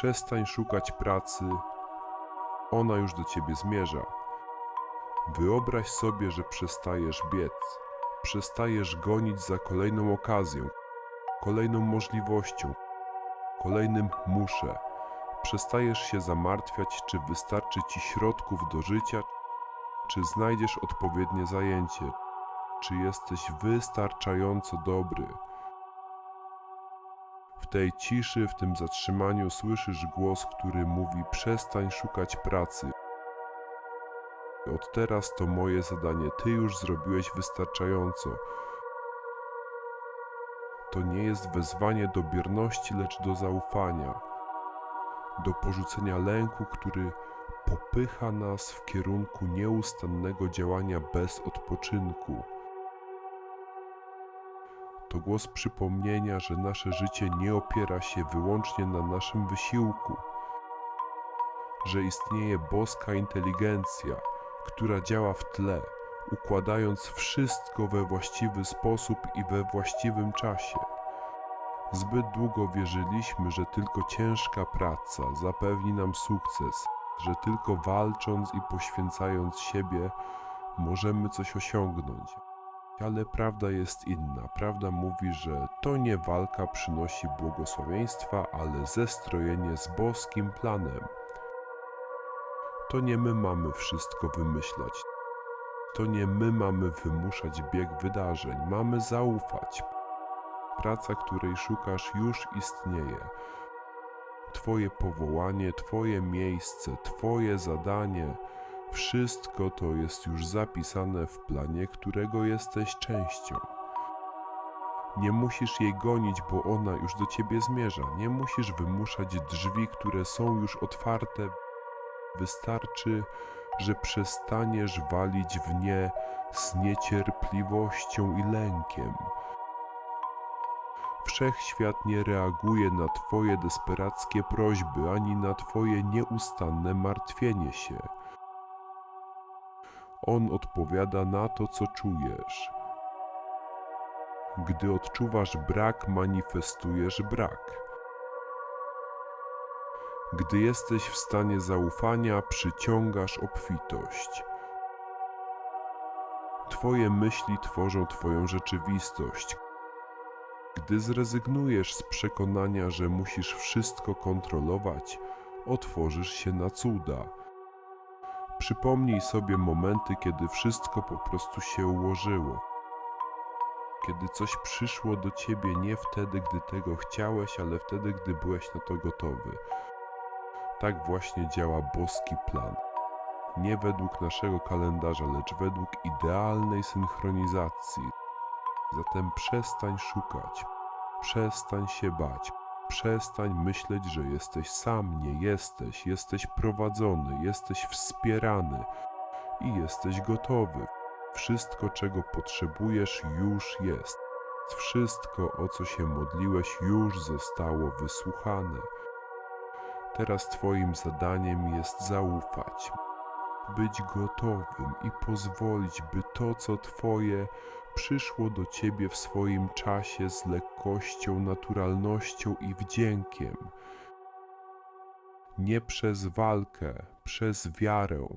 Przestań szukać pracy, ona już do ciebie zmierza. Wyobraź sobie, że przestajesz biec, przestajesz gonić za kolejną okazją, kolejną możliwością, kolejnym muszę. Przestajesz się zamartwiać, czy wystarczy ci środków do życia, czy znajdziesz odpowiednie zajęcie, czy jesteś wystarczająco dobry. W tej ciszy, w tym zatrzymaniu słyszysz głos, który mówi: Przestań szukać pracy. Od teraz to moje zadanie, ty już zrobiłeś wystarczająco. To nie jest wezwanie do bierności, lecz do zaufania, do porzucenia lęku, który popycha nas w kierunku nieustannego działania bez odpoczynku. To głos przypomnienia, że nasze życie nie opiera się wyłącznie na naszym wysiłku, że istnieje boska inteligencja, która działa w tle, układając wszystko we właściwy sposób i we właściwym czasie. Zbyt długo wierzyliśmy, że tylko ciężka praca zapewni nam sukces, że tylko walcząc i poświęcając siebie możemy coś osiągnąć. Ale prawda jest inna. Prawda mówi, że to nie walka przynosi błogosławieństwa, ale zestrojenie z boskim planem. To nie my mamy wszystko wymyślać. To nie my mamy wymuszać bieg wydarzeń. Mamy zaufać. Praca, której szukasz, już istnieje. Twoje powołanie, Twoje miejsce, Twoje zadanie wszystko to jest już zapisane w planie, którego jesteś częścią. Nie musisz jej gonić, bo ona już do ciebie zmierza. Nie musisz wymuszać drzwi, które są już otwarte. Wystarczy, że przestaniesz walić w nie z niecierpliwością i lękiem. Wszechświat nie reaguje na Twoje desperackie prośby ani na Twoje nieustanne martwienie się. On odpowiada na to, co czujesz. Gdy odczuwasz brak, manifestujesz brak. Gdy jesteś w stanie zaufania, przyciągasz obfitość. Twoje myśli tworzą Twoją rzeczywistość. Gdy zrezygnujesz z przekonania, że musisz wszystko kontrolować, otworzysz się na cuda. Przypomnij sobie momenty, kiedy wszystko po prostu się ułożyło. Kiedy coś przyszło do ciebie nie wtedy, gdy tego chciałeś, ale wtedy, gdy byłeś na to gotowy. Tak właśnie działa boski plan. Nie według naszego kalendarza, lecz według idealnej synchronizacji. Zatem przestań szukać, przestań się bać, przestań myśleć, że jesteś sam. Nie jesteś, jesteś prowadzony, jesteś wspierany i jesteś gotowy. Wszystko, czego potrzebujesz, już jest. Wszystko, o co się modliłeś, już zostało wysłuchane. Teraz Twoim zadaniem jest zaufać, być gotowym i pozwolić, by to, co Twoje, przyszło do Ciebie w swoim czasie z lekkością, naturalnością i wdziękiem. Nie przez walkę, przez wiarę,